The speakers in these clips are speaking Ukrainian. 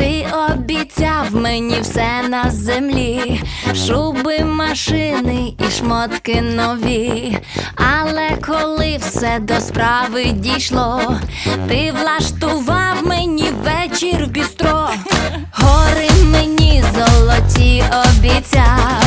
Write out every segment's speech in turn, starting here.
Ти обіцяв мені все на землі, шуби, машини і шмотки нові. Але коли все до справи дійшло, ти влаштував мені вечір в бістро. Гори мені золоті обіцяв,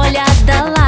доля дала.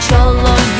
çalan